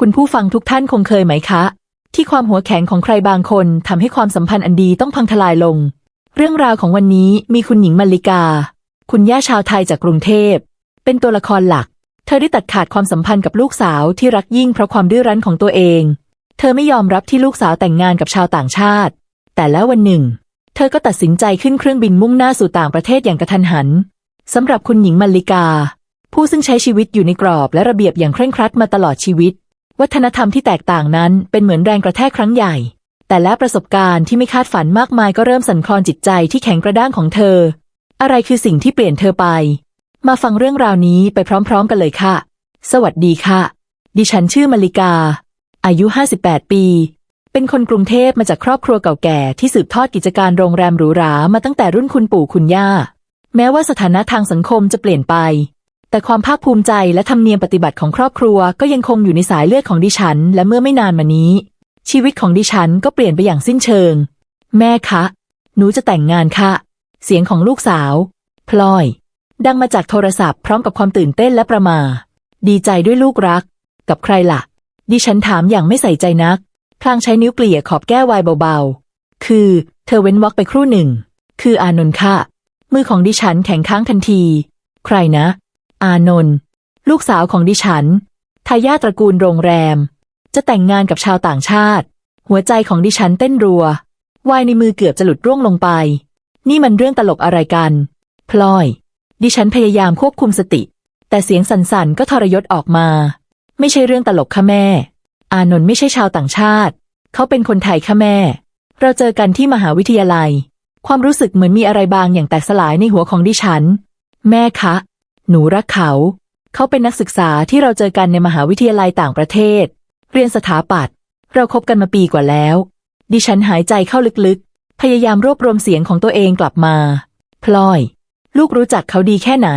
คุณผู้ฟังทุกท่านคงเคยไหมคะ ที่ความหัวแข็งของใครบางคนทำให้ความสัมพันธ์อันดีต้องพังทลายลง เรื่องราวของวันนี้มีคุณหญิงมัลลิกา คุณย่าชาวไทยจากกรุงเทพ เป็นตัวละครหลัก เธอได้ตัดขาดความสัมพันธ์กับลูกสาวที่รักยิ่งเพราะความดื้อรั้นของตัวเอง เธอไม่ยอมรับที่ลูกสาวแต่งงานกับชาวต่างชาติ แต่แล้ววันหนึ่ง เธอก็ตัดสินใจขึ้นเครื่องบินมุ่งหน้าสู่ต่างประเทศอย่างกระทันหันสำหรับคุณหญิงมัลลิกา ผู้ซึ่งใช้ชีวิตอยู่ในกรอบและระเบียบอย่างเคร่งครัดมาตลอดชีวิต วัฒนธรรมที่แตกต่างนั้นเป็นเหมือนแรงกระแทกครั้งใหญ่ แต่และประสบการณ์ที่ไม่คาดฝันมากมายก็เริ่มสั่นคลอนจิตใจที่แข็งกระด้างของเธอ อะไรคือสิ่งที่เปลี่ยนเธอไป มาฟังเรื่องราวนี้ไปพร้อมๆกันเลยค่ะ สวัสดีค่ะ ดิฉันชื่อมาริกา อายุ 58 ปี เป็นคนกรุงเทพมาจากครอบครัวเก่าแก่ที่สืบทอดกิจการโรงแรมหรูหรามาตั้งแต่รุ่นคุณปู่คุณย่า แม้ว่าสถานะทางสังคมจะเปลี่ยนไป แต่ความภาคภูมิใจและธรรมเนียมปฏิบัติของครอบครัวก็ยังคงอยู่ในสายเลือดของดิฉัน และเมื่อไม่นานมานี้ ชีวิตของดิฉันก็เปลี่ยนไปอย่างสิ้นเชิง แม่คะ หนูจะแต่งงานค่ะ เสียงของลูกสาว พลอย ดังมาจากโทรศัพท์พร้อมกับความตื่นเต้นและประหมา ดีใจด้วยลูกรัก กับใครล่ะ ดิฉันถามอย่างไม่ใส่ใจนัก พลางใช้นิ้วเกลี่ยขอบแก้วไวเบาๆ คือ เธอเว้นวรรคไปครู่หนึ่ง คืออานนท์ค่ะ มือของดิฉันแข็งค้างทันที ใครนะ อานนท์ลูกสาวของดิฉันทายาทตระกูลโรงแรม จะแต่งงานกับชาวต่างชาติ หัวใจของดิฉันเต้นรัววายในมือเกือบจะหลุดร่วงลงไป นี่มันเรื่องตลกอะไรกัน พลอย ดิฉันพยายามควบคุมสติ แต่เสียงสั่นๆก็ทรยศออกมา ไม่ใช่เรื่องตลกค่ะแม่ อานนท์ไม่ใช่ชาวต่างชาติ เขาเป็นคนไทยค่ะแม่ เราเจอกันที่มหาวิทยาลัย ความรู้สึกเหมือนมีอะไรบางอย่างแตกสลายในหัวของดิฉัน แม่คะ หนูรักเขา เขาเป็นนักศึกษาที่เราเจอกันในมหาวิทยาลัยต่างประเทศ เรียนสถาปัตย์เราคบกันมาปีกว่าแล้ว ดิฉันหายใจเข้าลึกๆ พยายามรวบรวมเสียงของตัวเองกลับมา พลอย ลูกรู้จักเขาดีแค่ไหน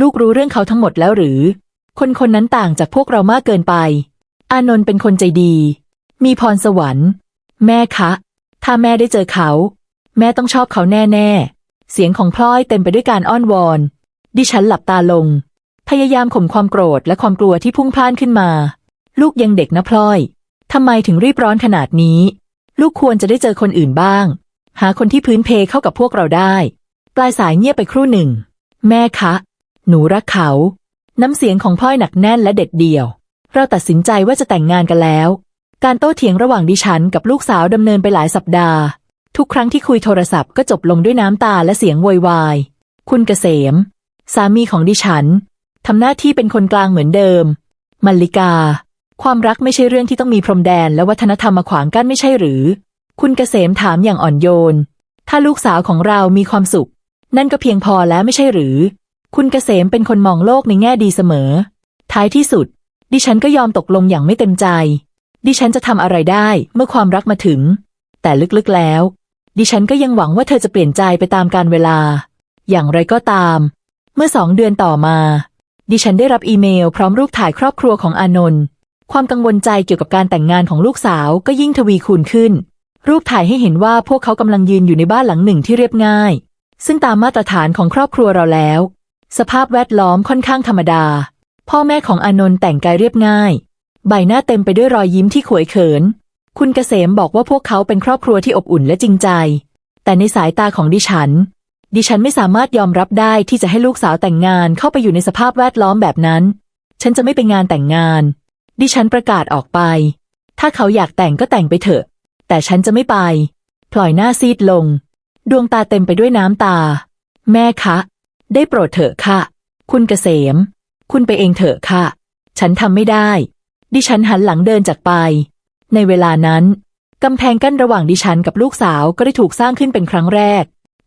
ลูกรู้เรื่องเขาทั้งหมดแล้วหรือ คนคนนั้นต่างจากพวกเรามากเกินไป อานนท์เป็นคนใจดี มีพรสวรรค์ แม่คะ ถ้าแม่ได้เจอเขา แม่ต้องชอบเขาแน่ๆ เสียงของพลอยเต็มไปด้วยการอ้อนวอน ดิฉันหลับตาลง พยายามข่มความโกรธและความกลัวที่พุ่งพล่านขึ้นมา ลูกยังเด็กนะพลอยทำไมถึงรีบร้อนขนาดนี้ ลูกควรจะได้เจอคนอื่นบ้าง หาคนที่พื้นเพเข้ากับพวกเราได้ ปลายสายเงียบไปครู่หนึ่ง แม่คะ หนูรักเขา น้ำเสียงของพลอยหนักแน่นและเด็ดเดี่ยว เราตัดสินใจว่าจะแต่งงานกันแล้ว การโต้เถียงระหว่างดิฉันกับลูกสาวดำเนินไปหลายสัปดาห์ ทุกครั้งที่คุยโทรศัพท์ก็จบลงด้วยน้ำตาและเสียงโวยวาย คุณเกษม สามีของดิฉันทำหน้าที่เป็นคนกลางเหมือนเดิม มัลลิกา ความรักไม่ใช่เรื่องที่ต้องมีพรมแดนและวัฒนธรรมมาขวางกั้นไม่ใช่หรือ คุณเกษมถามอย่างอ่อนโยน ถ้าลูกสาวของเรามีความสุข นั่นก็เพียงพอแล้วไม่ใช่หรือ คุณเกษมเป็นคนมองโลกในแง่ดีเสมอ ท้ายที่สุด ดิฉันก็ยอมตกลงอย่างไม่เต็มใจ ดิฉันจะทำอะไรได้เมื่อความรักมาถึง แต่ลึกๆแล้ว ดิฉันก็ยังหวังว่าเธอจะเปลี่ยนใจไปตามกาลเวลา อย่างไรก็ตาม เมื่อสองเดือนต่อมา ดิฉันได้รับอีเมลพร้อมรูปถ่ายครอบครัวของอานนท์ความกังวลใจเกี่ยวกับการแต่งงานของลูกสาวก็ยิ่งทวีคูณขึ้น รูปถ่ายให้เห็นว่าพวกเขากำลังยืนอยู่ในบ้านหลังหนึ่งที่เรียบง่าย ซึ่งตามมาตรฐานของครอบครัวเราแล้ว สภาพแวดล้อมค่อนข้างธรรมดา พ่อแม่ของอานนท์แต่งกายเรียบง่าย ใบหน้าเต็มไปด้วยรอยยิ้มที่ขวยเขิน คุณเกษมบอกว่าพวกเขาเป็นครอบครัวที่อบอุ่นและจริงใจ แต่ในสายตาของดิฉัน ดิฉันไม่สามารถยอมรับได้ที่จะให้ลูกสาวแต่งงานเข้าไปอยู่ในสภาพแวดล้อมแบบนั้น ฉันจะไม่ไปงานแต่งงาน ดิฉันประกาศออกไป ถ้าเขาอยากแต่งก็แต่งไปเถอะ แต่ฉันจะไม่ไป พลอยหน้าซีดลง ดวงตาเต็มไปด้วยน้ำตา แม่คะ ได้โปรดเถอะค่ะ คุณเกษม คุณไปเองเถอะค่ะ ฉันทำไม่ได้ ดิฉันหันหลังเดินจากไป ในเวลานั้นกำแพงกั้นระหว่างดิฉันกับลูกสาวก็ได้ถูกสร้างขึ้นเป็นครั้งแรก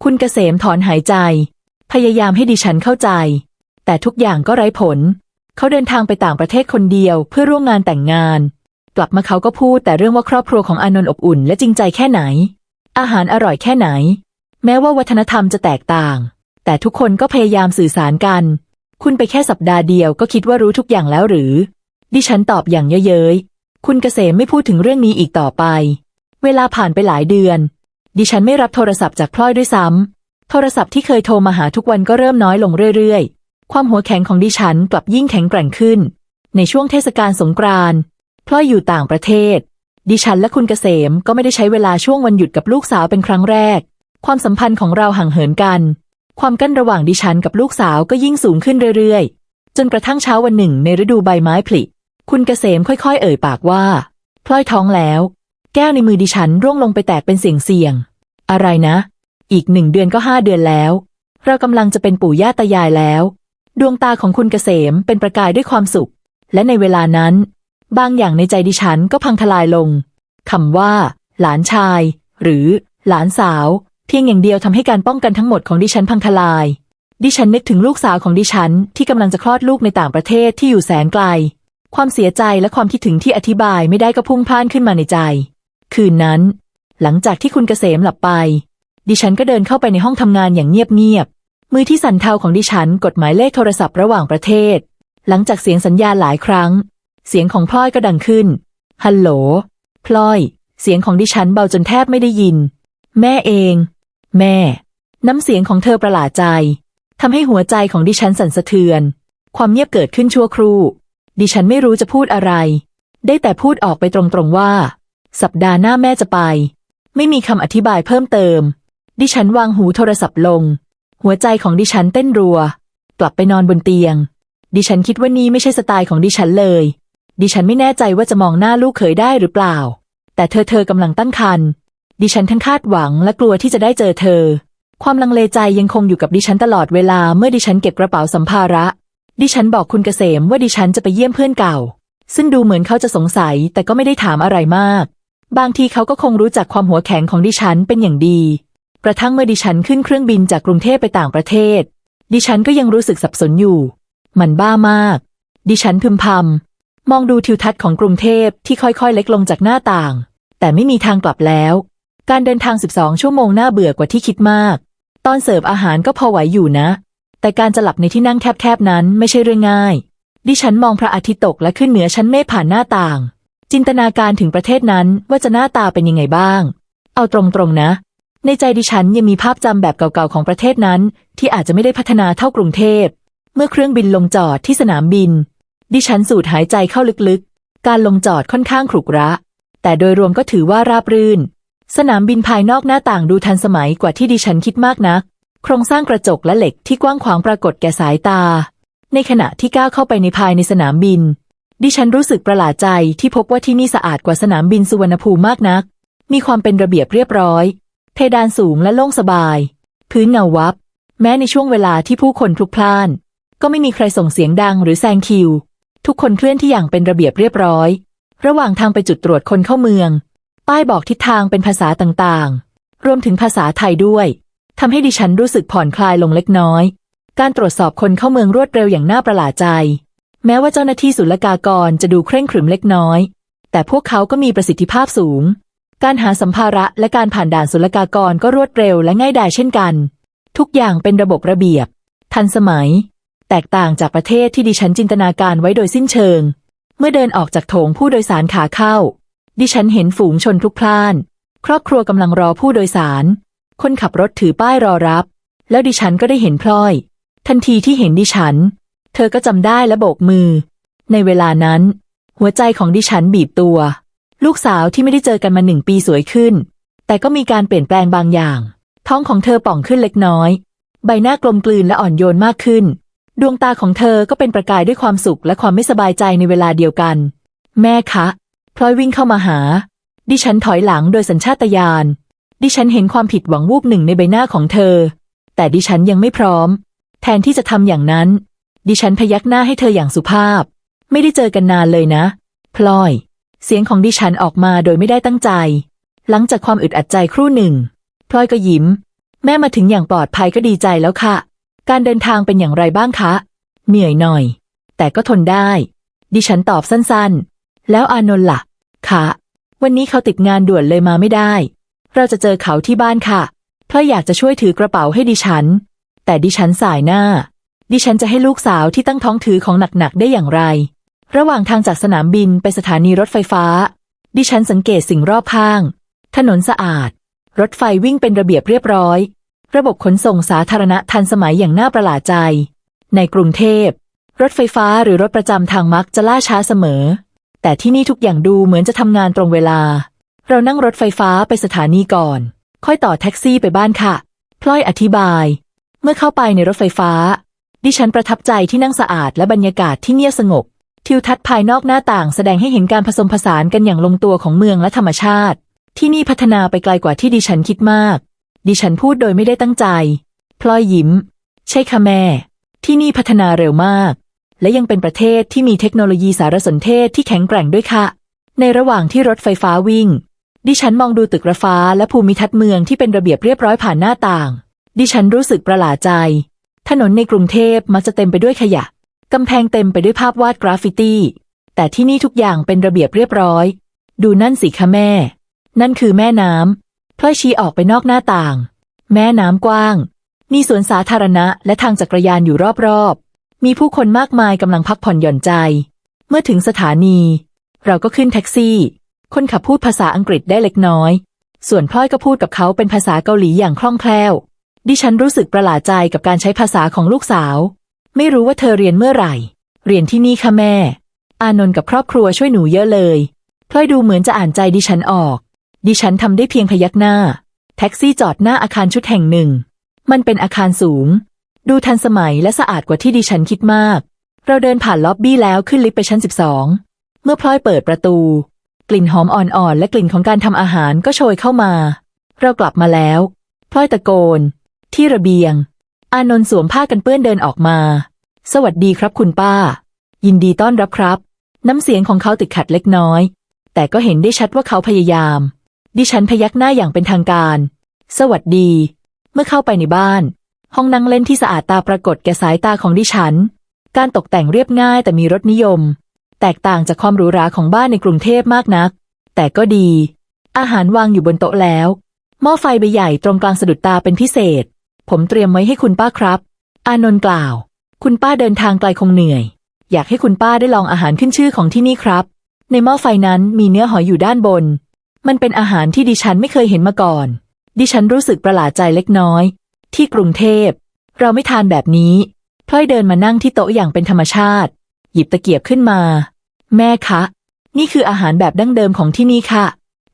คุณเกษมถอนหายใจ พยายามให้ดิฉันเข้าใจ แต่ทุกอย่างก็ไร้ผล เขาเดินทางไปต่างประเทศคนเดียวเพื่อร่วมงานแต่งงาน กลับมาเขาก็พูดแต่เรื่องว่าครอบครัวของอานนท์อบอุ่น และจริงใจแค่ไหน อาหารอร่อยแค่ไหน แม้ว่าวัฒนธรรมจะแตกต่าง แต่ทุกคนก็พยายามสื่อสารกัน คุณไปแค่สัปดาห์เดียวก็คิดว่ารู้ทุกอย่างแล้วหรือ ดิฉันตอบอย่างเย้ยๆคุณเกษมไม่พูดถึงเรื่องนี้อีกต่อไป เวลาผ่านไปหลายเดือน ดิฉันไม่รับโทรศัพท์จากพลอยด้วยซ้ำ โทรศัพท์ที่เคยโทรมาหาทุกวันก็เริ่มน้อยลงเรื่อยๆ ความหัวแข็งของดิฉันกลับยิ่งแข็งแกร่งขึ้น ในช่วงเทศกาลสงกรานต์ลอยอยู่ต่างประเทศ ดิฉันและคุณเกษมก็ไม่ได้ใช้เวลาช่วงวันหยุดกับลูกสาวเป็นครั้งแรก ความสัมพันธ์ของเราห่างเหินกัน ความกั้นระหว่างดิฉันกับลูกสาวก็ยิ่งสูงขึ้นเรื่อยๆ จนกระทั่งเช้าวันหนึ่งในฤดูใบไม้ผลิ คุณเกษมค่อยๆ เอ่ยปากว่าพลอยท้องแล้ว แก้วในมือดิฉันร่วงลงไปแตกเป็นเสียงๆอะไรนะ อีกหนึ่งเดือนก็ห้าเดือนแล้ว เรากำลังจะเป็นปู่ย่าตายายแล้ว ดวงตาของคุณเกษมเป็นประกายด้วยความสุข และในเวลานั้น บางอย่างในใจดิฉันก็พังทลายลงคำว่า หลานชาย หรือ หลานสาว เพียงอย่างเดียวทำให้การป้องกันทั้งหมดของดิฉันพังทลาย ดิฉันนึกถึงลูกสาวของดิฉันที่กำลังจะคลอดลูกในต่างประเทศที่อยู่แสนไกล ความเสียใจและความคิดถึงที่อธิบายไม่ได้ก็พุ่งพ่านขึ้นมาในใจ คืนนั้น หลังจากที่คุณเกษมหลับไป ดิฉันก็เดินเข้าไปในห้องทำงานอย่างเงียบๆมือที่สั่นเทาของดิฉันกดหมายเลขโทรศัพท์ระหว่างประเทศ หลังจากเสียงสัญญาณหลายครั้ง เสียงของพลอยก็ดังขึ้นฮัลโหลพลอย เสียงของดิฉันเบาจนแทบไม่ได้ยิน แม่เอง แม่ น้ำเสียงของเธอประหลาดใจทำให้หัวใจของดิฉันสั่นสะเทือน ความเงียบเกิดขึ้นชั่วครู่ ดิฉันไม่รู้จะพูดอะไร ได้แต่พูดออกไปตรงๆว่า สัปดาห์หน้าแม่จะไป ไม่มีคำอธิบายเพิ่มเติม ดิฉันวางหูโทรศัพท์ลง หัวใจของดิฉันเต้นรัว กลับไปนอนบนเตียง ดิฉันคิดว่านี่ไม่ใช่สไตล์ของดิฉันเลย ดิฉันไม่แน่ใจว่าจะมองหน้าลูกเขยได้หรือเปล่า แต่เธอเธอกำลังตั้งครรภ์ดิฉันทั้งคาดหวังและกลัวที่จะได้เจอเธอ ความลังเลใจยังคงอยู่กับดิฉันตลอดเวลาเมื่อดิฉันเก็บกระเป๋าสัมภาระ ดิฉันบอกคุณเกษมว่าดิฉันจะไปเยี่ยมเพื่อนเก่า ซึ่งดูเหมือนเขาจะสงสัยแต่ก็ไม่ได้ถามอะไรมาก บางทีเขาก็คงรู้จักความหัวแข็งของดิฉันเป็นอย่างดี กระทั่งเมื่อดิฉันขึ้นเครื่องบินจากกรุงเทพไปต่างประเทศ ดิฉันก็ยังรู้สึกสับสนอยู่ มันบ้ามาก ดิฉันพึมพำมองดูทิวทัศน์ของกรุงเทพที่ค่อยๆ เล็กลงจากหน้าต่าง แต่ไม่มีทางกลับแล้ว การเดินทาง 12 ชั่วโมงน่าเบื่อกว่าที่คิดมาก ตอนเสิร์ฟอาหารก็พอไหวอยู่นะ แต่การจะหลับในที่นั่งแคบๆนั้นไม่ใช่เรื่องง่าย ดิฉันมองพระอาทิตย์ตกและขึ้นเหนือชั้นเมฆผ่านหน้าต่าง จินตนาการถึงประเทศนั้นว่าจะหน้าตาเป็นยังไงบ้าง เอาตรงๆนะ ในใจดิฉันยังมีภาพจำแบบเก่าๆของประเทศนั้น ที่อาจจะไม่ได้พัฒนาเท่ากรุงเทพ เมื่อเครื่องบินลงจอดที่สนามบิน ดิฉันสูดหายใจเข้าลึกๆ การลงจอดค่อนข้างขรุขระ แต่โดยรวมก็ถือว่าราบรื่น สนามบินภายนอกหน้าต่างดูทันสมัยกว่าที่ดิฉันคิดมากนัก โครงสร้างกระจกและเหล็กที่กว้างขวางปรากฏแก่สายตา ในขณะที่ก้าวเข้าไปในภายในสนามบิน ดิฉันรู้สึกประหลาดใจที่พบว่าที่นี่สะอาดกว่าสนามบินสุวรรณภูมิมากนัก มีความเป็นระเบียบเรียบร้อย เพดานสูงและโล่งสบาย พื้นเงาวับ แม้ในช่วงเวลาที่ผู้คนพลุกพล่าน ก็ไม่มีใครส่งเสียงดังหรือแซงคิว ทุกคนเคลื่อนที่อย่างเป็นระเบียบเรียบร้อย ระหว่างทางไปจุดตรวจคนเข้าเมือง ป้ายบอกทิศทางเป็นภาษาต่างๆ รวมถึงภาษาไทยด้วยทำให้ดิฉันรู้สึกผ่อนคลายลงเล็กน้อย การตรวจสอบคนเข้าเมืองรวดเร็วอย่างน่าประหลาดใจ แม้ว่าเจ้าหน้าที่ศุลกากรจะดูเคร่งขรึมเล็กน้อย แต่พวกเขาก็มีประสิทธิภาพสูง การหาสัมภาระและการผ่านด่านศุลกากรก็รวดเร็วและง่ายดายเช่นกัน ทุกอย่างเป็นระบบระเบียบ ทันสมัย แตกต่างจากประเทศที่ดิฉันจินตนาการไว้โดยสิ้นเชิง เมื่อเดินออกจากโถงผู้โดยสารขาเข้า ดิฉันเห็นฝูงชนพลุกพล่าน ครอบครัวกำลังรอผู้โดยสาร คนขับรถถือป้ายรอรับ แล้วดิฉันก็ได้เห็นพลอย ทันทีที่เห็นดิฉัน เธอก็จำได้และโบกมือ ในเวลานั้น หัวใจของดิฉันบีบตัว ลูกสาวที่ไม่ได้เจอกันมาหนึ่งปีสวยขึ้น แต่ก็มีการเปลี่ยนแปลงบางอย่าง ท้องของเธอป่องขึ้นเล็กน้อย ใบหน้ากลมกลืนและอ่อนโยนมากขึ้น ดวงตาของเธอก็เป็นประกายด้วยความสุขและความไม่สบายใจในเวลาเดียวกัน แม่คะพลอยวิ่งเข้ามาหา ดิฉันถอยหลังโดยสัญชาตญาณดิฉันเห็นความผิดหวังวูบหนึ่งในใบหน้าของเธอ แต่ดิฉันยังไม่พร้อม แทนที่จะทำอย่างนั้น ดิฉันพยักหน้าให้เธออย่างสุภาพ ไม่ได้เจอกันนานเลยนะ พลอย เสียงของดิฉันออกมาโดยไม่ได้ตั้งใจ หลังจากความอึดอัดใจครู่หนึ่ง พลอยก็ยิ้ม แม่มาถึงอย่างปลอดภัยก็ดีใจแล้วค่ะ การเดินทางเป็นอย่างไรบ้างคะ เหนื่อยหน่อย แต่ก็ทนได้ ดิฉันตอบสั้นๆ แล้วอานนท์ล่ะคะวันนี้เขาติดงานด่วนเลยมาไม่ได้ เราจะเจอเขาที่บ้านค่ะเพราะอยากจะช่วยถือกระเป๋าให้ดิฉัน แต่ดิฉันสายหน้า ดิฉันจะให้ลูกสาวที่ตั้งท้องถือของหนักๆได้อย่างไร ระหว่างทางจากสนามบินไปสถานีรถไฟฟ้า ดิฉันสังเกตสิ่งรอบข้าง ถนนสะอาด รถไฟวิ่งเป็นระเบียบเรียบร้อย ระบบขนส่งสาธารณะทันสมัยอย่างน่าประหลาดใจ ในกรุงเทพ รถไฟฟ้าหรือรถประจำทางมักจะล่าช้าเสมอ แต่ที่นี่ทุกอย่างดูเหมือนจะทำงานตรงเวลา เรานั่งรถไฟฟ้าไปสถานีก่อน ค่อยต่อแท็กซี่ไปบ้านค่ะ พลอยอธิบาย เมื่อเข้าไปในรถไฟฟ้า ดิฉันประทับใจที่นั่งสะอาดและบรรยากาศที่เงียบสงบ ทิวทัศน์ภายนอกหน้าต่างแสดงให้เห็นการผสมผสานกันอย่างลงตัวของเมืองและธรรมชาติ ที่นี่พัฒนาไปไกลกว่าที่ดิฉันคิดมาก ดิฉันพูดโดยไม่ได้ตั้งใจ พลอยยิ้ม ใช่ค่ะแม่ ที่นี่พัฒนาเร็วมาก และยังเป็นประเทศที่มีเทคโนโลยีสารสนเทศที่แข็งแกร่งด้วยค่ะ ในระหว่างที่รถไฟฟ้าวิ่ง ดิฉันมองดูตึกระฟ้าและภูมิทัศน์เมืองที่เป็นระเบียบเรียบร้อยผ่านหน้าต่าง ดิฉันรู้สึกประหลาดใจ ถนนในกรุงเทพมักจะเต็มไปด้วยขยะ กำแพงเต็มไปด้วยภาพวาดกราฟฟิตี้ แต่ที่นี่ทุกอย่างเป็นระเบียบเรียบร้อย ดูนั่นสิคะแม่ นั่นคือแม่น้ำพลอยชี้ออกไปนอกหน้าต่าง แม่น้ำกว้าง มีสวนสาธารณะและทางจักรยานอยู่รอบๆ มีผู้คนมากมายกำลังพักผ่อนหย่อนใจ เมื่อถึงสถานี เราก็ขึ้นแท็กซี่ คนขับพูดภาษาอังกฤษได้เล็กน้อย ส่วนพลอยก็พูดกับเขาเป็นภาษาเกาหลีอย่างคล่องแคล่ว ดิฉันรู้สึกประหลาดใจกับการใช้ภาษาของลูกสาว ไม่รู้ว่าเธอเรียนเมื่อไหร่ เรียนที่นี่ค่ะแม่ อานนท์กับครอบครัวช่วยหนูเยอะเลยพลอยดูเหมือนจะอ่านใจดิฉันออก ดิฉันทำได้เพียงพยักหน้า แท็กซี่จอดหน้าอาคารชุดแห่งหนึ่ง มันเป็นอาคารสูง ดูทันสมัยและสะอาดกว่าที่ดิฉันคิดมาก เราเดินผ่านล็อบบี้แล้วขึ้นลิฟต์ไปชั้น 12 เมื่อพลอยเปิดประตู กลิ่นหอมอ่อนๆและกลิ่นของการทำอาหารก็โชยเข้ามา เรากลับมาแล้วพลอยตะโกน ที่ระเบียง อานนท์สวมผ้ากันเปื้อนเดินออกมา สวัสดีครับคุณป้า ยินดีต้อนรับครับ น้ำเสียงของเขาติดขัดเล็กน้อย แต่ก็เห็นได้ชัดว่าเขาพยายาม ดิฉันพยักหน้าอย่างเป็นทางการ สวัสดี เมื่อเข้าไปในบ้าน ห้องนั่งเล่นที่สะอาดตาปรากฏแก่สายตาของดิฉัน การตกแต่งเรียบง่ายแต่มีรสนิยม แตกต่างจากความหรูหราของบ้านในกรุงเทพมากนัก แต่ก็ดี อาหารวางอยู่บนโต๊ะแล้วหม้อไฟใบใหญ่ตรงกลางสะดุดตาเป็นพิเศษ ผมเตรียมไว้ให้คุณป้าครับ อานนท์กล่าว คุณป้าเดินทางไกลคงเหนื่อย อยากให้คุณป้าได้ลองอาหารขึ้นชื่อของที่นี่ครับ ในหม้อไฟนั้นมีเนื้อหอยอยู่ด้านบน มันเป็นอาหารที่ดิฉันไม่เคยเห็นมาก่อน ดิฉันรู้สึกประหลาดใจเล็กน้อย ที่กรุงเทพ เราไม่ทานแบบนี้พลอยเดินมานั่งที่โต๊ะอย่างเป็นธรรมชาติ หยิบตะเกียบขึ้นมา แม่คะ นี่คืออาหารแบบดั้งเดิมของที่นี่ค่ะ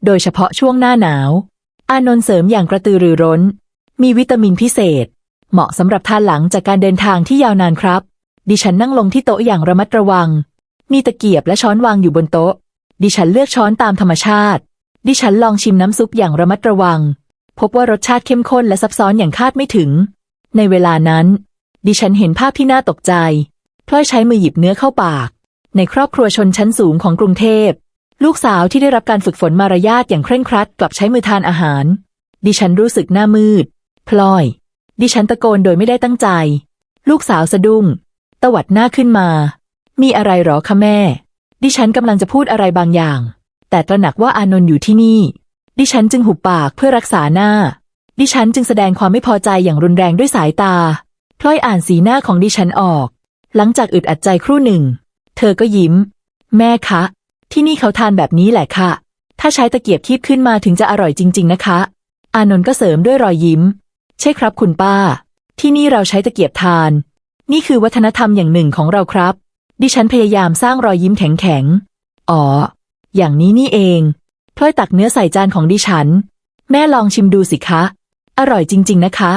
โดยเฉพาะช่วงหน้าหนาว อานนท์เสริมอย่างกระตือรือร้น มีวิตามินพิเศษ เหมาะสำหรับทานหลังจากการเดินทางที่ยาวนานครับ ดิฉันนั่งลงที่โต๊ะอย่างระมัดระวัง มีตะเกียบและช้อนวางอยู่บนโต๊ะ ดิฉันเลือกช้อนตามธรรมชาติ ดิฉันลองชิมน้ำซุปอย่างระมัดระวัง พบว่ารสชาติเข้มข้นและซับซ้อนอย่างคาดไม่ถึง ในเวลานั้น ดิฉันเห็นภาพที่น่าตกใจพลอยใช้มือหยิบเนื้อเข้าปาก ในครอบครัวชนชั้นสูงของกรุงเทพลูกสาวที่ได้รับการฝึกฝนมารยาทอย่างเคร่งครัดกลับใช้มือทานอาหาร ดิฉันรู้สึกหน้ามืด พลอย ดิฉันตะโกนโดยไม่ได้ตั้งใจ ลูกสาวสะดุ้ง ตวัดหน้าขึ้นมา มีอะไรหรอคะแม่ ดิฉันกำลังจะพูดอะไรบางอย่าง แต่ตระหนักว่าอานนท์อยู่ที่นี่ ดิฉันจึงหุบปากเพื่อรักษาหน้า ดิฉันจึงแสดงความไม่พอใจอย่างรุนแรงด้วยสายตา พลอยอ่านสีหน้าของดิฉันออก หลังจากอึดอัดใจครู่หนึ่ง เธอก็ยิ้ม แม่คะ ที่นี่เขาทานแบบนี้แหละค่ะ ถ้าใช้ตะเกียบคีบขึ้นมาถึงจะอร่อยจริง ๆ นะคะ อานนท์ก็เสริมด้วยรอยยิ้ม ใช่ครับคุณป้า ที่นี่เราใช้ตะเกียบทาน นี่คือวัฒนธรรมอย่างหนึ่งของเราครับ ดิฉันพยายามสร้างรอยยิ้มแข็งๆ อ๋อ อย่างนี้นี่เองพลอยตักเนื้อใส่จานของดิฉัน แม่ลองชิมดูสิคะ อร่อยจริง ๆ นะคะ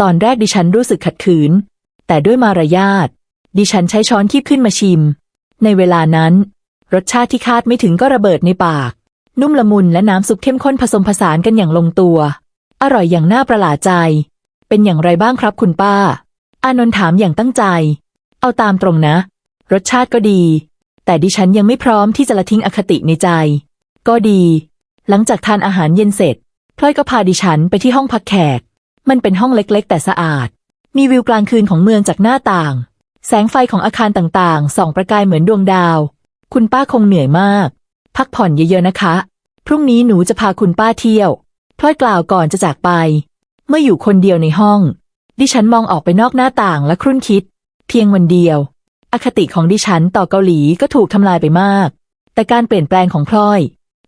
ตอนแรกดิฉันรู้สึกขัดขืน แต่ด้วยมารยาท ดิฉันใช้ช้อนคีบขึ้นมาชิม ในเวลานั้น รสชาติที่คาดไม่ถึงก็ระเบิดในปาก นุ่มละมุนและน้ำซุปเข้มข้นผสมผสานกันอย่างลงตัว อร่อยอย่างน่าประหลาดใจ เป็นอย่างไรบ้างครับคุณป้า อานนท์ถามอย่างตั้งใจ เอาตามตรงนะ รสชาติก็ดี แต่ดิฉันยังไม่พร้อมที่จะละทิ้งอคติในใจ ก็ดี หลังจากทานอาหารเย็นเสร็จพลอยก็พาดิฉันไปที่ห้องพักแขก มันเป็นห้องเล็กๆ แต่สะอาด มีวิวกลางคืนของเมืองจากหน้าต่าง แสงไฟของอาคารต่างๆ ส่องประกายเหมือนดวงดาว คุณป้าคงเหนื่อยมาก พักผ่อนเยอะๆนะคะ พรุ่งนี้หนูจะพาคุณป้าเที่ยว พลอยกล่าวก่อนจะจากไป เมื่ออยู่คนเดียวในห้อง ดิฉันมองออกไปนอกหน้าต่างและครุ่นคิด เพียงวันเดียว อคติของดิฉันต่อเกาหลีก็ถูกทำลายไปมาก แต่การเปลี่ยนแปลงของพลอย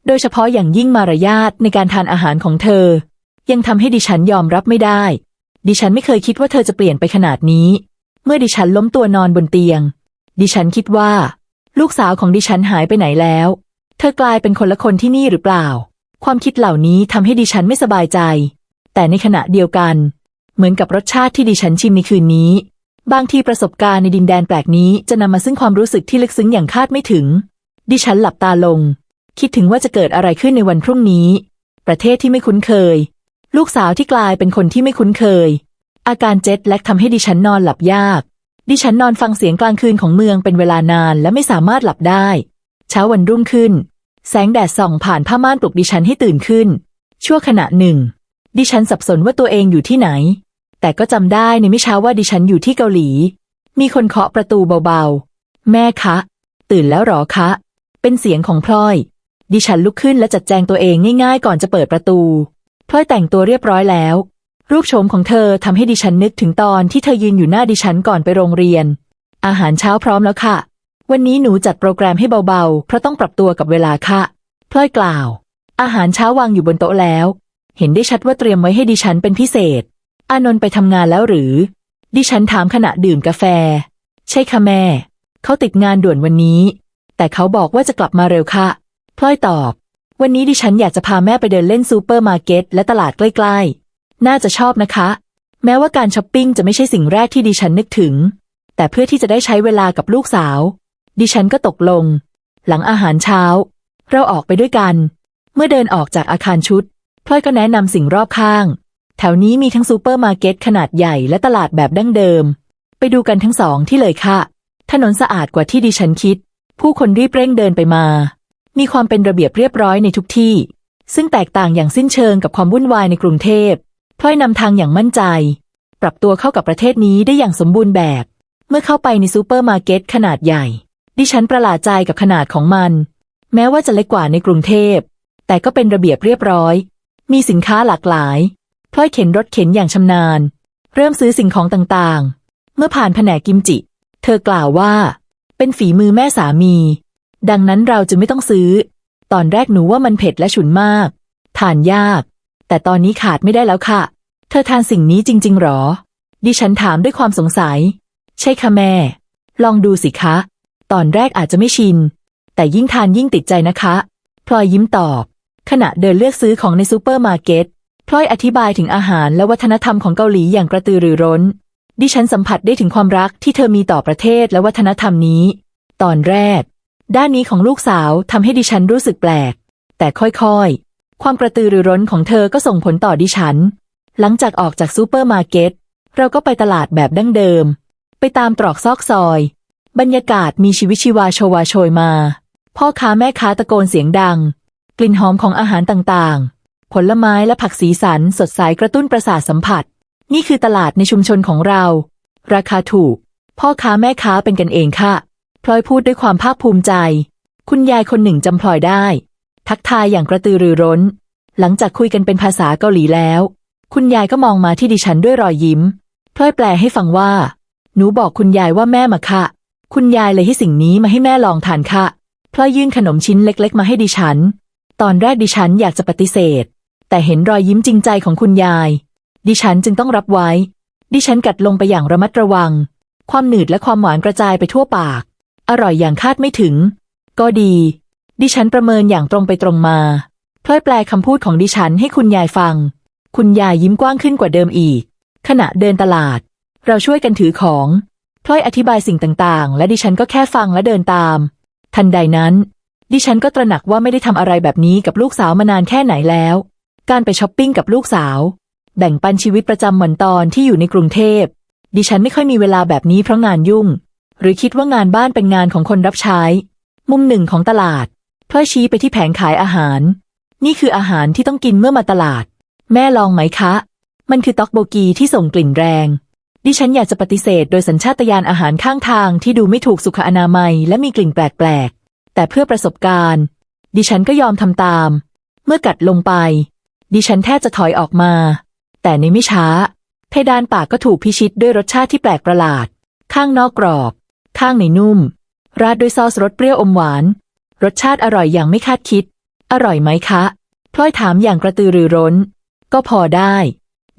โดยเฉพาะอย่างยิ่งมารยาทในการทานอาหารของเธอ ยังทำให้ดิฉันยอมรับไม่ได้ ดิฉันไม่เคยคิดว่าเธอจะเปลี่ยนไปขนาดนี้ เมื่อดิฉันล้มตัวนอนบนเตียง ดิฉันคิดว่า ลูกสาวของดิฉันหายไปไหนแล้ว เธอกลายเป็นคนละคนที่นี่หรือเปล่า ความคิดเหล่านี้ทำให้ดิฉันไม่สบายใจ แต่ในขณะเดียวกัน เหมือนกับรสชาติที่ดิฉันชิมในคืนนี้ บางทีประสบการณ์ในดินแดนแปลกนี้จะนำมาซึ่งความรู้สึกที่ลึกซึ้งอย่างคาดไม่ถึง ดิฉันหลับตาลง คิดถึงว่าจะเกิดอะไรขึ้นในวันพรุ่งนี้ ประเทศที่ไม่คุ้นเคย ลูกสาวที่กลายเป็นคนที่ไม่คุ้นเคย อาการเจ็ตแลกทำให้ดิฉันนอนหลับยาก ดิฉันนอนฟังเสียงกลางคืนของเมืองเป็นเวลานานและไม่สามารถหลับได้ เช้าวันรุ่งขึ้น แสงแดดส่องผ่านผ้าม่านปลุกดิฉันให้ตื่นขึ้น ชั่วขณะหนึ่ง ดิฉันสับสนว่าตัวเองอยู่ที่ไหน แต่ก็จำได้ในไม่ช้าว่าดิฉันอยู่ที่เกาหลี มีคนเคาะประตูเบาๆ แม่คะ ตื่นแล้วหรอคะ เป็นเสียงของพลอย ดิฉันลุกขึ้นและจัดแจงตัวเองง่ายๆ ก่อนจะเปิดประตูพลอยแต่งตัวเรียบร้อยแล้ว รูปโฉมของเธอทำให้ดิฉันนึกถึงตอนที่เธอยืนอยู่หน้าดิฉันก่อนไปโรงเรียน อาหารเช้าพร้อมแล้วค่ะ วันนี้หนูจัดโปรแกรมให้เบาๆ เพราะต้องปรับตัวกับเวลาค่ะ พลอยกล่าว อาหารเช้าวางอยู่บนโต๊ะแล้ว เห็นได้ชัดว่าเตรียมไว้ให้ดิฉันเป็นพิเศษ อานนท์ไปทำงานแล้วหรือ ดิฉันถามขณะดื่มกาแฟ ใช่ค่ะแม่ เขาติดงานด่วนวันนี้ แต่เขาบอกว่าจะกลับมาเร็วค่ะ พลอยตอบ วันนี้ดิฉันอยากจะพาแม่ไปเดินเล่นซูเปอร์มาร์เก็ตและตลาดใกล้ๆ น่าจะชอบนะคะ แม้ว่าการช้อปปิ้งจะไม่ใช่สิ่งแรกที่ดิฉันนึกถึง แต่เพื่อที่จะได้ใช้เวลากับลูกสาว ดิฉันก็ตกลง หลังอาหารเช้า เราออกไปด้วยกัน เมื่อเดินออกจากอาคารชุดพลอยก็แนะนำสิ่งรอบข้าง แถวนี้มีทั้งซูเปอร์มาร์เก็ตขนาดใหญ่และตลาดแบบดั้งเดิม ไปดูกันทั้งสองที่เลยค่ะ ถนนสะอาดกว่าที่ดิฉันคิด ผู้คนรีบเร่งเดินไปมา มีความเป็นระเบียบเรียบร้อยในทุกที่ ซึ่งแตกต่างอย่างสิ้นเชิงกับความวุ่นวายในกรุงเทพพลอยนำทางอย่างมั่นใจ ปรับตัวเข้ากับประเทศนี้ได้อย่างสมบูรณ์แบบ เมื่อเข้าไปในซูเปอร์มาร์เก็ตขนาดใหญ่ ดิฉันประหลาดใจกับขนาดของมัน แม้ว่าจะเล็กกว่าในกรุงเทพ แต่ก็เป็นระเบียบเรียบร้อย มีสินค้าหลากหลายพลอยเข็นรถเข็นอย่างชำนาญ เริ่มซื้อสิ่งของต่างๆ เมื่อผ่านแผนกกิมจิ เธอกล่าวว่า เป็นฝีมือแม่สามี ดังนั้นเราจะไม่ต้องซื้อ ตอนแรกหนูว่ามันเผ็ดและฉุนมาก ทานยาก แต่ตอนนี้ขาดไม่ได้แล้วค่ะ เธอทานสิ่งนี้จริง ๆ หรอ ดิฉันถามด้วยความสงสัย ใช่ค่ะแม่ ลองดูสิคะ ตอนแรกอาจจะไม่ชิน แต่ยิ่งทานยิ่งติดใจนะคะ พลอยยิ้มตอบ ขณะเดินเลือกซื้อของในซูเปอร์มาร์เก็ต พลอยอธิบายถึงอาหารและวัฒนธรรมของเกาหลีอย่างกระตือรือร้น ดิฉันสัมผัสได้ถึงความรักที่เธอมีต่อประเทศและวัฒนธรรมนี้ ตอนแรก ด้านนี้ของลูกสาวทำให้ดิฉันรู้สึกแปลก แต่ค่อยๆ ความกระตือรือร้นของเธอก็ส่งผลต่อดิฉัน หลังจากออกจากซูเปอร์มาร์เก็ต เราก็ไปตลาดแบบดั้งเดิม ไปตามตรอกซอกซอย บรรยากาศมีชีวิตชีวาโชวาโชยมา พ่อค้าแม่ค้าตะโกนเสียงดัง กลิ่นหอมของอาหารต่างๆ ผลไม้และผักสีสันสดใสกระตุ้นประสาทสัมผัส นี่คือตลาดในชุมชนของเรา ราคาถูก พ่อค้าแม่ค้าเป็นกันเองค่ะพลอยพูดด้วยความภาคภูมิใจ คุณยายคนหนึ่งจำพลอยได้ ทักทายอย่างกระตือรือร้น หลังจากคุยกันเป็นภาษาเกาหลีแล้ว คุณยายก็มองมาที่ดิฉันด้วยรอยยิ้มพลอยแปลให้ฟังว่า หนูบอกคุณยายว่าแม่มาค่ะ คุณยายเลยให้สิ่งนี้มาให้แม่ลองทานค่ะพลอยยื่นขนมชิ้นเล็ก ๆ มาให้ดิฉัน ตอนแรกดิฉันอยากจะปฏิเสธ แต่เห็นรอยยิ้มจริงใจของคุณยาย ดิฉันจึงต้องรับไว้ ดิฉันกัดลงไปอย่างระมัดระวัง ความหนืดและความหวานกระจายไปทั่วปาก อร่อยอย่างคาดไม่ถึง ก็ดี ดิฉันประเมินอย่างตรงไปตรงมาพลอยแปลคำพูดของดิฉันให้คุณยายฟัง คุณยายยิ้มกว้างขึ้นกว่าเดิมอีก ขณะเดินตลาด เราช่วยกันถือของ พลอยอธิบายสิ่งต่างๆ และดิฉันก็แค่ฟังและเดินตาม ทันใดนั้น ดิฉันก็ตระหนักว่าไม่ได้ทำอะไรแบบนี้กับลูกสาวมานานแค่ไหนแล้ว การไปช้อปปิ้งกับลูกสาว แบ่งปันชีวิตประจำวันตอนที่อยู่ในกรุงเทพ ดิฉันไม่ค่อยมีเวลาแบบนี้เพราะงานยุ่ง หรือคิดว่างานบ้านเป็นงานของคนรับใช้ มุมหนึ่งของตลาดพลอยชี้ไปที่แผงขายอาหาร นี่คืออาหารที่ต้องกินเมื่อมาตลาด แม่ลองไหมคะ มันคือต็อกโบกีที่ส่งกลิ่นแรง ดิฉันอยากจะปฏิเสธโดยสัญชาตญาณอาหารข้างทางที่ดูไม่ถูกสุขอนามัยและมีกลิ่นแปลกๆ แต่เพื่อประสบการณ์ ดิฉันก็ยอมทำตาม เมื่อกัดลงไป ดิฉันแทบจะถอยออกมา แต่ในไม่ช้า เพดานปากก็ถูกพิชิตด้วยรสชาติที่แปลกประหลาด ข้างนอกกรอบ ข้างในนุ่ม ราดด้วยซอสรสเปรี้ยวอมหวาน รสชาติอร่อยอย่างไม่คาดคิด อร่อยไหมคะพลอยถามอย่างกระตือรือร้น ก็พอได้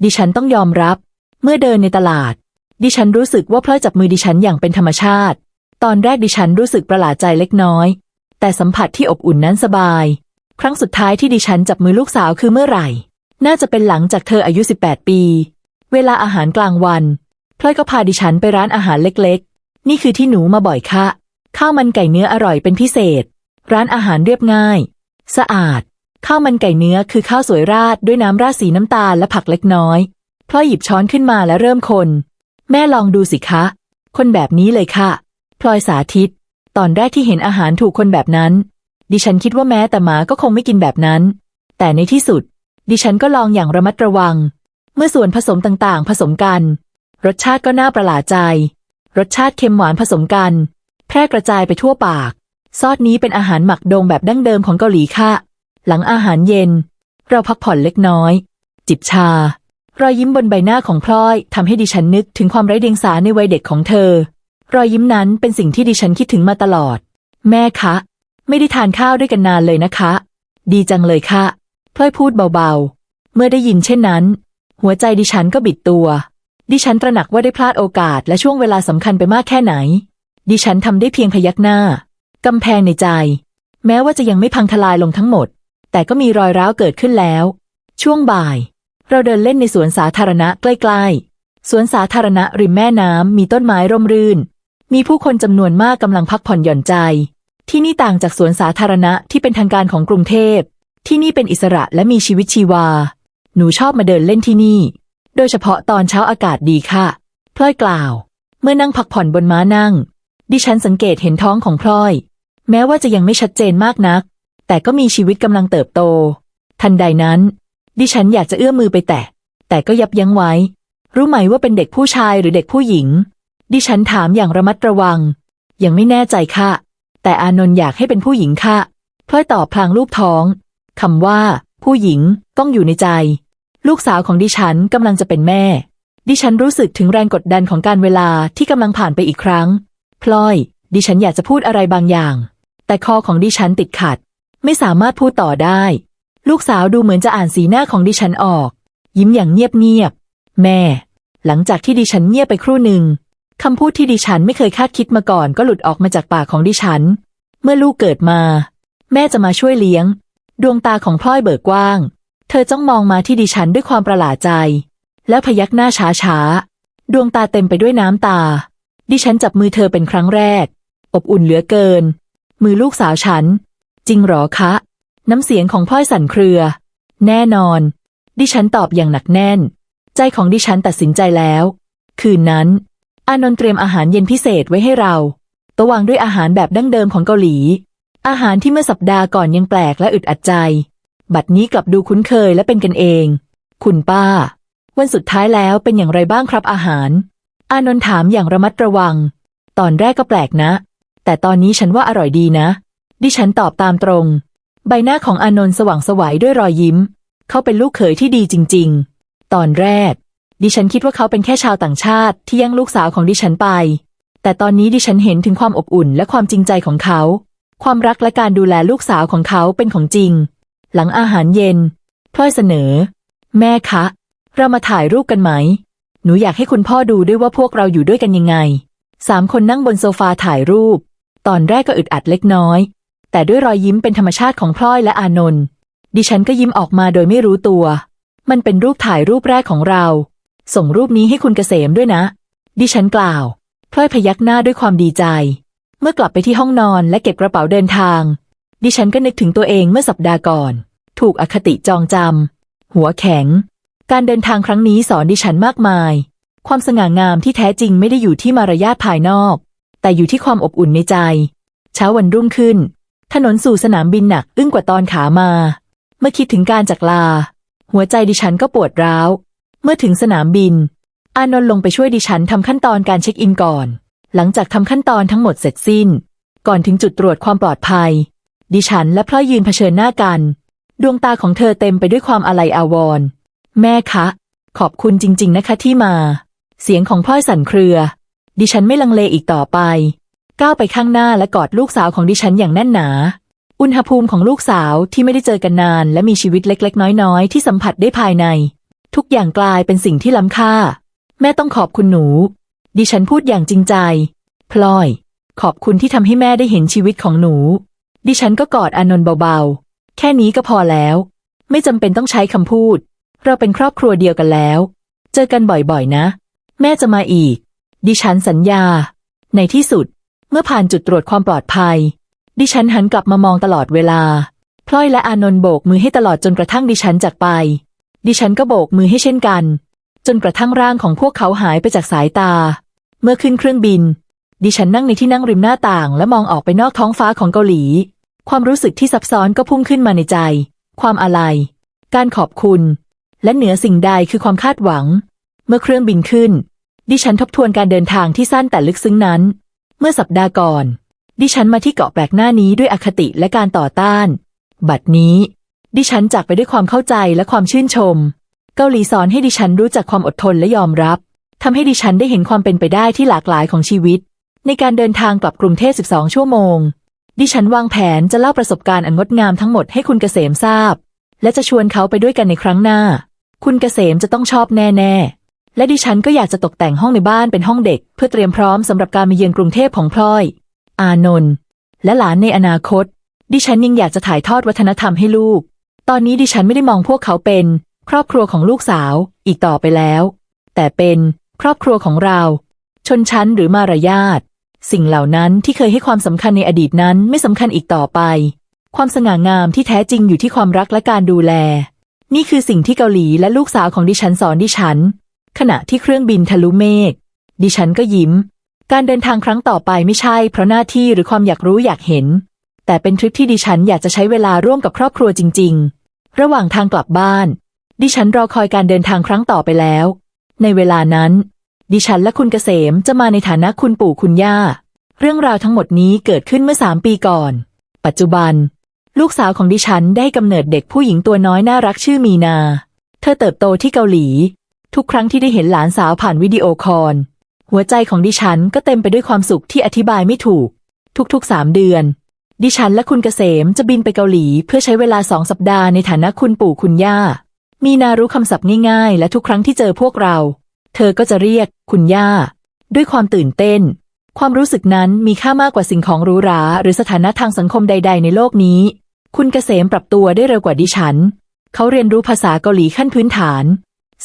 ดิฉันต้องยอมรับ เมื่อเดินในตลาด ดิฉันรู้สึกว่าพลอยจับมือดิฉันอย่างเป็นธรรมชาติ ตอนแรกดิฉันรู้สึกประหลาดใจเล็กน้อย แต่สัมผัสที่อบอุ่นนั้นสบาย ครั้งสุดท้ายที่ดิฉันจับมือลูกสาวคือเมื่อไหร่ น่าจะเป็นหลังจากเธออายุ 18 ปี เวลาอาหารกลางวันพลอยก็พาดิฉันไปร้านอาหารเล็กๆ นี่คือที่หนูมาบ่อยค่ะ ข้าวมันไก่เนื้ออร่อยเป็นพิเศษ ร้านอาหารเรียบง่าย สะอาด ข้าวมันไก่เนื้อคือข้าวสวยราดด้วยน้ำราดสีน้ำตาลและผักเล็กน้อย พลอยหยิบช้อนขึ้นมาและเริ่มคน แม่ลองดูสิคะ คนแบบนี้เลยค่ะ พลอยสาธิต ตอนแรกที่เห็นอาหารถูกคนแบบนั้น ดิฉันคิดว่าแม้แต่หมาก็คงไม่กินแบบนั้น แต่ในที่สุด ดิฉันก็ลองอย่างระมัดระวัง เมื่อส่วนผสมต่างๆ ผสมกัน รสชาติก็น่าประหลาดใจ รสชาติเค็มหวานผสมกัน แพร่กระจายไปทั่วปาก ซอสนี้เป็นอาหารหมักโดงแบบดั้งเดิมของเกาหลีค่ะ หลังอาหารเย็น เราพักผ่อนเล็กน้อย จิบชา รอยยิ้มบนใบหน้าของพลอยทำให้ดิฉันนึกถึงความไร้เดียงสาในวัยเด็กของเธอ รอยยิ้มนั้นเป็นสิ่งที่ดิฉันคิดถึงมาตลอด แม่คะ ไม่ได้ทานข้าวด้วยกันนานเลยนะคะ ดีจังเลยค่ะพลอยพูดเบาๆ เมื่อได้ยินเช่นนั้น หัวใจดิฉันก็บิดตัว ดิฉันตระหนักว่าได้พลาดโอกาสและช่วงเวลาสำคัญไปมากแค่ไหน ดิฉันทำได้เพียงพยักหน้ากำแพงในใจ แม้ว่าจะยังไม่พังทลายลงทั้งหมด แต่ก็มีรอยร้าวเกิดขึ้นแล้ว ช่วงบ่าย เราเดินเล่นในสวนสาธารณะใกล้ๆ สวนสาธารณะริมแม่น้ำมีต้นไม้ร่มรื่น มีผู้คนจำนวนมากกำลังพักผ่อนหย่อนใจ ที่นี่ต่างจากสวนสาธารณะที่เป็นทางการของกรุงเทพ ที่นี่เป็นอิสระและมีชีวิตชีวา หนูชอบมาเดินเล่นที่นี่ โดยเฉพาะตอนเช้าอากาศดีค่ะพลอยกล่าว เมื่อนั่งพักผ่อนบนม้านั่ง ดิฉันสังเกตเห็นท้องของพลอย แม้ว่าจะยังไม่ชัดเจนมากนัก แต่ก็มีชีวิตกำลังเติบโต ทันใดนั้น ดิฉันอยากจะเอื้อมมือไปแตะ แต่ก็ยับยั้งไว้ รู้ไหมว่าเป็นเด็กผู้ชายหรือเด็กผู้หญิง ดิฉันถามอย่างระมัดระวัง ยังไม่แน่ใจค่ะ แต่อานนท์อยากให้เป็นผู้หญิงค่ะพลอยตอบพลางลูกท้องคำว่า ผู้หญิงต้องอยู่ในใจ ลูกสาวของดิฉันกำลังจะเป็นแม่ ดิฉันรู้สึกถึงแรงกดดันของการเวลาที่กำลังผ่านไปอีกครั้ง พลอย ดิฉันอยากจะพูดอะไรบางอย่าง แต่คอของดิฉันติดขัด ไม่สามารถพูดต่อได้ ลูกสาวดูเหมือนจะอ่านสีหน้าของดิฉันออก ยิ้มอย่างเงียบๆ แม่ หลังจากที่ดิฉันเงียบไปครู่หนึ่งคำพูดที่ดิฉันไม่เคยคาดคิดมาก่อนก็หลุดออกมาจากปากของดิฉัน เมื่อลูกเกิดมา แม่จะมาช่วยเลี้ยง ดวงตาของพลอยเบิกกว้าง เธอจ้องมองมาที่ดิฉันด้วยความประหลาดใจ แล้วพยักหน้าช้าๆ ดวงตาเต็มไปด้วยน้ำตา ดิฉันจับมือเธอเป็นครั้งแรก อบอุ่นเหลือเกิน มือลูกสาวฉัน จริงหรอคะ น้ำเสียงของพลอยสั่นเครือ แน่นอน ดิฉันตอบอย่างหนักแน่น ใจของดิฉันตัดสินใจแล้ว คืนนั้น อานนท์เตรียมอาหารเย็นพิเศษไว้ให้เราตวางด้วยอาหารแบบดั้งเดิมของเกาหลี อาหารที่เมื่อสัปดาห์ก่อนยังแปลกและอึดอัดใจ บัดนี้กลับดูคุ้นเคยและเป็นกันเอง คุณป้า วันสุดท้ายแล้วเป็นอย่างไรบ้างครับอาหาร อานนท์ถามอย่างระมัดระวัง ตอนแรกก็แปลกนะ แต่ตอนนี้ฉันว่าอร่อยดีนะ ดิฉันตอบตามตรง ใบหน้าของอานนท์สว่างสวัยด้วยรอยยิ้ม เขาเป็นลูกเขยที่ดีจริง ๆ ตอนแรก ดิฉันคิดว่าเขาเป็นแค่ชาวต่างชาติที่แย่งลูกสาวของดิฉันไป แต่ตอนนี้ดิฉันเห็นถึงความอบอุ่นและความจริงใจของเขา ความรักและการดูแลลูกสาวของเขาเป็นของจริง หลังอาหารเย็นพลอยเสนอ แม่คะ เรามาถ่ายรูปกันไหม หนูอยากให้คุณพ่อดูด้วยว่าพวกเราอยู่ด้วยกันยังไง สามคนนั่งบนโซฟาถ่ายรูป ตอนแรกก็อึดอัดเล็กน้อย แต่ด้วยรอยยิ้มเป็นธรรมชาติของพลอยและอานนท์ดิฉันก็ยิ้มออกมาโดยไม่รู้ตัว มันเป็นรูปถ่ายรูปแรกของเรา ส่งรูปนี้ให้คุณเกษมด้วยนะ ดิฉันกล่าวพลอยพยักหน้าด้วยความดีใจ เมื่อกลับไปที่ห้องนอนและเก็บกระเป๋าเดินทาง ดิฉันก็นึกถึงตัวเองเมื่อสัปดาห์ก่อน ถูกอคติจองจำหัวแข็ง การเดินทางครั้งนี้สอนดิฉันมากมาย ความสง่างามที่แท้จริงไม่ได้อยู่ที่มารยาทภายนอก แต่อยู่ที่ความอบอุ่นในใจ เช้าวันรุ่งขึ้น ถนนสู่สนามบินหนัก อึ้งกว่าตอนขามา เมื่อคิดถึงการจากลา หัวใจดิฉันก็ปวดร้าว เมื่อถึงสนามบิน อานนท์ลงไปช่วยดิฉันทำขั้นตอนการเช็คอินก่อน หลังจากทำขั้นตอนทั้งหมดเสร็จสิ้น ก่อนถึงจุดตรวจความปลอดภัย ดิฉันและพลอยยืนเผชิญหน้ากัน ดวงตาของเธอเต็มไปด้วยความอาลัยอาวรณ์แม่คะ ขอบคุณจริง ๆ นะคะที่มา เสียงของพลอยสั่นเครือ ดิฉันไม่ลังเลอีกต่อไป ก้าวไปข้างหน้าและกอดลูกสาวของดิฉันอย่างแน่นหนา อุณหภูมิของลูกสาวที่ไม่ได้เจอกันนาน และมีชีวิตเล็ก ๆ น้อย ๆ ที่สัมผัสได้ภายใน ทุกอย่างกลายเป็นสิ่งที่ล้ำค่า แม่ต้องขอบคุณหนู ดิฉันพูดอย่างจริงใจ พลอย ขอบคุณที่ทำให้แม่ได้เห็นชีวิตของหนู ดิฉันก็กอดอานนท์เบาๆ แค่นี้ก็พอแล้ว ไม่จำเป็นต้องใช้คำพูด เราเป็นครอบครัวเดียวกันแล้ว เจอกันบ่อยๆนะ แม่จะมาอีก ดิฉันสัญญา ในที่สุด มื่อผ่านจุดตรวจความปลอดภัย ดิฉันหันกลับมามองตลอดเวลา พลอยและอานนท์โบกมือให้ตลอดจนกระทั่งดิฉันจากไป ดิฉันก็โบกมือให้เช่นกัน จนกระทั่งร่างของพวกเขาหายไปจากสายตา เมื่อขึ้นเครื่องบิน ดิฉันนั่งในที่นั่งริมหน้าต่าง และมองออกไปนอกท้องฟ้าของเกาหลี ความรู้สึกที่ซับซ้อนก็พุ่งขึ้นมาในใจ ความอาลัย การขอบคุณ และเหนือสิ่งใดคือความคาดหวัง เมื่อเครื่องบินขึ้น ดิฉันทบทวนการเดินทางที่สั้นแต่ลึกซึ้งนั้น เมื่อสัปดาห์ก่อน ดิฉันมาที่เกาะแปลกหน้านี้ด้วยอคติและการต่อต้าน บัดนี้ ดิฉันจากไปด้วยความเข้าใจและความชื่นชม เกาหลีสอนให้ดิฉันรู้จักความอดทนและยอมรับทำให้ดิฉันได้เห็นความเป็นไปได้ที่หลากหลายของชีวิต ในการเดินทางกลับกรุงเทพ 12 ชั่วโมง ดิฉันวางแผนจะเล่าประสบการณ์อันงดงามทั้งหมดให้คุณเกษมทราบ และจะชวนเขาไปด้วยกันในครั้งหน้า คุณเกษมจะต้องชอบแน่ ๆ และดิฉันก็อยากจะตกแต่งห้องในบ้านเป็นห้องเด็ก เพื่อเตรียมพร้อมสำหรับการมาเยือนกรุงเทพของพลอย อานนท์และหลานในอนาคต ดิฉันยังอยากจะถ่ายทอดวัฒนธรรมให้ลูก ตอนนี้ดิฉันไม่ได้มองพวกเขาเป็น ครอบครัวของลูกสาว อีกต่อไปแล้ว แต่เป็นครอบครัวของเรา ชนชั้นหรือมารยาทสิ่งเหล่านั้นที่เคยให้ความสำคัญในอดีตนั้นไม่สำคัญอีกต่อไป ความสง่างามที่แท้จริงอยู่ที่ความรักและการดูแล นี่คือสิ่งที่เกาหลีและลูกสาวของดิฉันสอนดิฉัน ขณะที่เครื่องบินทะลุเมฆ ดิฉันก็ยิ้ม การเดินทางครั้งต่อไปไม่ใช่ เพราะหน้าที่หรือความอยากรู้อยากเห็น แต่เป็นทริปที่ดิฉันอยากจะใช้เวลาร่วมกับครอบครัวจริง ๆ ระหว่างทางกลับบ้าน ดิฉันรอคอยการเดินทางครั้งต่อไปแล้ว ในเวลานั้น ดิฉันและคุณเกษมจะมาในฐานะคุณปู่คุณย่า เรื่องราวทั้งหมดนี้เกิดขึ้นเมื่อสามปีก่อน ปัจจุบัน ลูกสาวของดิฉันได้กำเนิดเด็กผู้หญิงตัวน้อยน่ารักชื่อมีนา เธอเติบโตที่เกาหลี ทุกครั้งที่ได้เห็นหลานสาวผ่านวิดีโอคอลหัวใจของดิฉันก็เต็มไปด้วยความสุขที่อธิบายไม่ถูก ทุกๆสามเดือน ดิฉันและคุณเกษมจะบินไปเกาหลี เพื่อใช้เวลาสองสัปดาห์ในฐานะคุณปู่คุณย่า มีนารู้คำศัพท์ง่ายๆ และทุกครั้งที่เจอพวกเรา เธอก็จะเรียก คุณย่า ด้วยความตื่นเต้น ความรู้สึกนั้นมีค่ามากกว่าสิ่งของหรูหราหรือสถานะทางสังคมใด ๆ ในโลกนี้ คุณเกษมปรับตัวได้เร็วกว่าดิฉัน เขาเรียนรู้ภาษาเกาหลีขั้นพื้นฐาน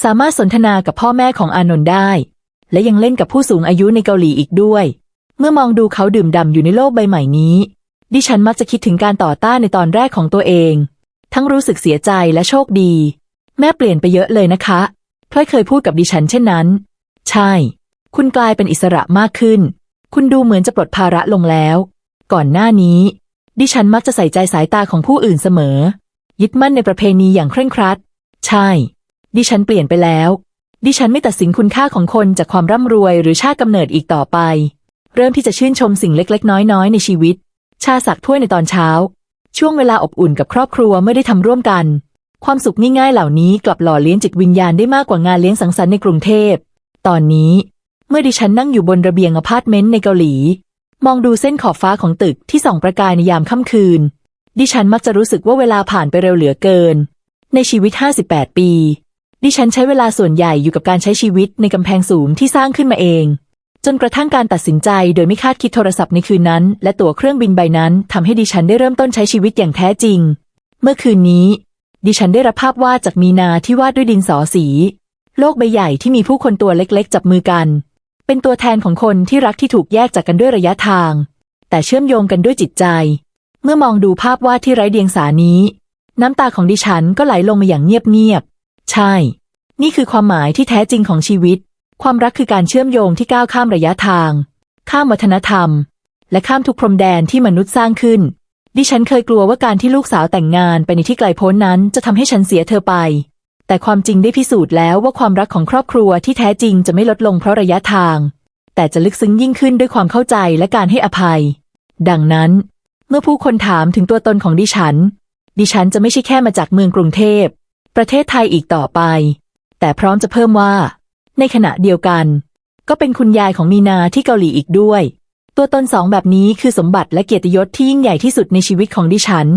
สามารถสนทนากับพ่อแม่ของอานนท์ได้ และยังเล่นกับผู้สูงอายุในเกาหลีอีกด้วย เมื่อมองดูเขาดื่มด่ำอยู่ในโลกใบใหม่นี้ ดิฉันมักจะคิดถึงการต่อต้านในตอนแรกของตัวเอง ทั้งรู้สึกเสียใจและโชคดี แม่เปลี่ยนไปเยอะเลยนะคะพลอยเคยพูดกับดิฉันเช่นนั้น ใช่ คุณกลายเป็นอิสระมากขึ้น คุณดูเหมือนจะปลดภาระลงแล้ว ก่อนหน้านี้ ดิฉันมักจะใส่ใจสายตาของผู้อื่นเสมอ ยึดมั่นในประเพณีอย่างเคร่งครัด ใช่ ดิฉันเปลี่ยนไปแล้ว ดิฉันไม่ตัดสินคุณค่าของคนจากความร่ำรวยหรือชาติกำเนิดอีกต่อไป เริ่มที่จะชื่นชมสิ่งเล็ก ๆ น้อย ๆ ในชีวิต ชาสักถ้วยในตอนเช้า ช่วงเวลาอบอุ่นกับครอบครัวเมื่อได้ทำร่วมกัน ความสุขง่ายๆเหล่านี้กลับหล่อเลี้ยงจิตวิญญาณได้มากกว่างานเลี้ยงสังสรรค์ในกรุงเทพ ตอนนี้ เมื่อดิฉันนั่งอยู่บนระเบียงอพาร์ตเมนต์ในเกาหลี มองดูเส้นขอบฟ้าของตึกที่ส่องประกายในยามค่ำคืน ดิฉันมักจะรู้สึกว่าเวลาผ่านไปเร็วเหลือเกิน ในชีวิต 58 ปี ดิฉันใช้เวลาส่วนใหญ่อยู่กับการใช้ชีวิตในกำแพงสูงที่สร้างขึ้นมาเอง จนกระทั่งการตัดสินใจโดยไม่คาดคิดโทรศัพท์ในคืนนั้น และตั๋วเครื่องบินใบนั้นทำให้ดิฉันได้เริ่มต้นใช้ชีวิตอย่างแท้จริง เมื่อคืนนี้ ดิฉันได้รับภาพวาดจากมีนาที่วาดด้วยดินสอสี โลกใบใหญ่ที่มีผู้คนตัวเล็กๆ จับมือกัน เป็นตัวแทนของคนที่รักที่ถูกแยกจากกันด้วยระยะทาง แต่เชื่อมโยงกันด้วยจิตใจ เมื่อมองดูภาพวาดที่ไร้เดียงสานี้ น้ำตาของดิฉันก็ไหลลงมาอย่างเงียบๆ ใช่ นี่คือความหมายที่แท้จริงของชีวิต ความรักคือการเชื่อมโยงที่ก้าวข้ามระยะทาง ข้ามวัฒนธรรม และข้ามทุกพรมแดนที่มนุษย์สร้างขึ้น ดิฉันเคยกลัวว่าการที่ลูกสาวแต่งงานไปในที่ไกลโพ้นนั้น จะทำให้ฉันเสียเธอไป แต่ความจริงได้พิสูจน์แล้วว่าความรักของครอบครัวที่แท้จริงจะไม่ลดลงเพราะระยะทาง แต่จะลึกซึ้งยิ่งขึ้นด้วยความเข้าใจและการให้อภัย ดังนั้น เมื่อผู้คนถามถึงตัวตนของดิฉัน ดิฉันจะไม่ใช่แค่มาจากเมืองกรุงเทพ ประเทศไทยอีกต่อไป แต่พร้อมจะเพิ่มว่า ในขณะเดียวกัน ก็เป็นคุณยายของมีนาที่เกาหลีอีกด้วย ตัวตนสองแบบนี้คือสมบัติและเกียรติยศที่ยิ่งใหญ่ที่สุดในชีวิตของดิฉัน